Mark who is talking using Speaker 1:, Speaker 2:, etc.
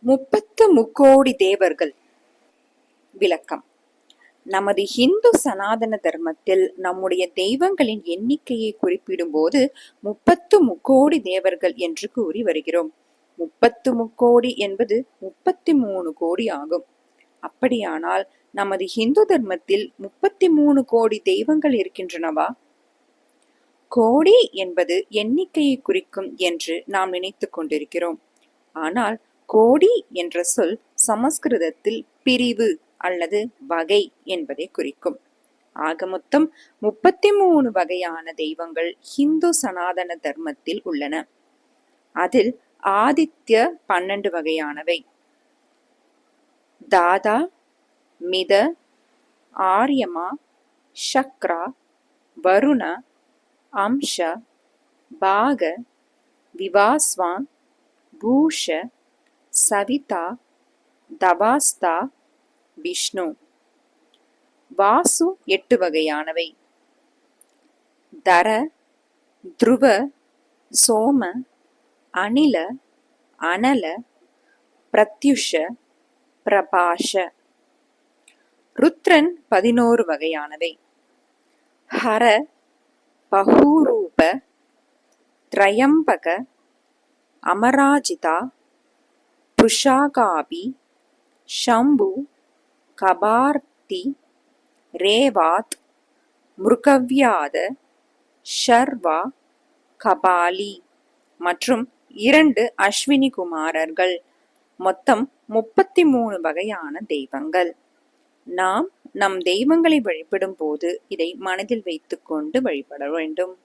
Speaker 1: முப்பத்து முக்கோடி தேவர்கள். விளக்கம். நமது இந்து சனாதன தர்மத்தில் நம்முடைய தெய்வங்களின் எண்ணிக்கையை குறிப்பிடும்போது முப்பத்து முக்கோடி தேவர்கள் என்று கூறி வருகிறோம். முப்பத்து முக்கோடி என்பது முப்பத்தி மூணு கோடி ஆகும். அப்படியானால் நமது இந்து தர்மத்தில் முப்பத்தி மூணு கோடி தெய்வங்கள் இருக்கின்றனவா? கோடி என்பது எண்ணிக்கையை குறிக்கும் என்று நாம் நினைத்துக் கொண்டிருக்கிறோம். ஆனால் கோடி என்ற சொல் சமஸ்கிருதத்தில் பிரிவு அல்லது வகை என்பதை குறிக்கும். ஆக மொத்தம் முப்பத்தி மூணு வகையான தெய்வங்கள் ஹிந்து சனாதன தர்மத்தில் உள்ளன. அதில் ஆதித்ய பன்னெண்டு வகையானவை. தாதா மித ஆரியமா சக்ரா வருண அம்ஷ பாக விவாஸ்வான் பூஷ சவிதா தபாஸ்தா விஷ்ணு. வாசு எட்டு வகையானவை. தர துருவ சோம அனில அனல பிரத்யுஷ பிரபாஷ. ருத்ரன் பதினோரு வகையானவை. ஹர பகூரூப திரயம்பக அமராஜிதா புஷாகாபி ஷம்பு கபார்த்தி ரேவாத் முருகவ்யாத ஷர்வா கபாலி மற்றும் இரண்டு அஸ்வினி குமாரர்கள். மொத்தம் முப்பத்தி மூணு வகையான தெய்வங்கள். நாம் நம் தெய்வங்களை வழிபடும் போது இதை மனதில் வைத்துக்கொண்டு வழிபட வேண்டும்.